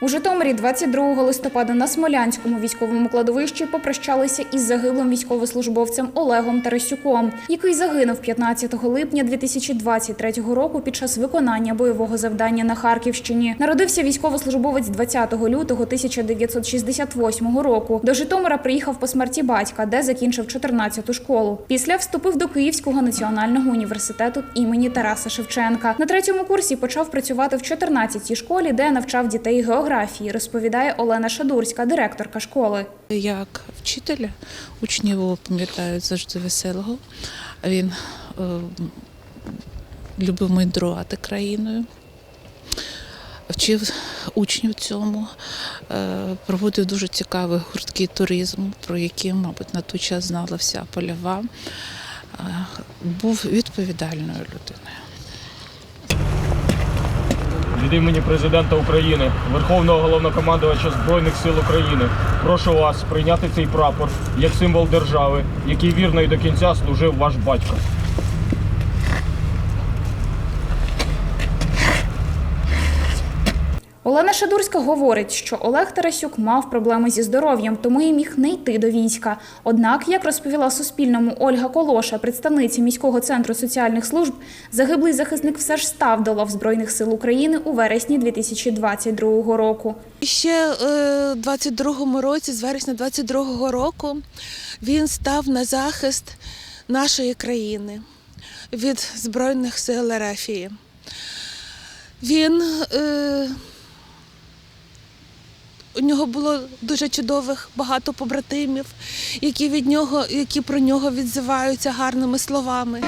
У Житомирі 22 листопада на Смолянському військовому кладовищі попрощалися із загиблим військовослужбовцем Олегом Тарасюком, який загинув 15 липня 2023 року під час виконання бойового завдання на Харківщині. Народився військовослужбовець 20 лютого 1968 року. До Житомира приїхав по смерті батька, де закінчив 14-ту школу. Після вступив до Київського національного університету імені Тараса Шевченка. На третьому курсі почав працювати в 14-й школі, де навчав дітей географії, розповідає Олена Шадурська, директорка школи. Як вчителя учні його пам'ятають завжди веселого. Він е, любив мандрувати країною, вчив учнів цьому, е, проводив дуже цікаві гуртки туризму, про які, мабуть, на той час знала вся польова. Е, був відповідальною людиною. Від імені президента України, Верховного головнокомандувача Збройних сил України, прошу вас прийняти цей прапор як символ держави, який вірно і до кінця служив ваш батько. Олена Шадурська говорить, що Олег Тарасюк мав проблеми зі здоров'ям, тому і міг не йти до війська. Однак, як розповіла Суспільному Ольга Колоша, представниця міського центру соціальних служб, загиблий захисник все ж став до лав Збройних сил України у вересні 2022 року. Ще е, 22-му році, з вересня 22-го року, він став на захист нашої країни від Збройних сил Ерефії. Він е, у нього було дуже чудових багато побратимів, які від нього, які про нього відзиваються гарними словами.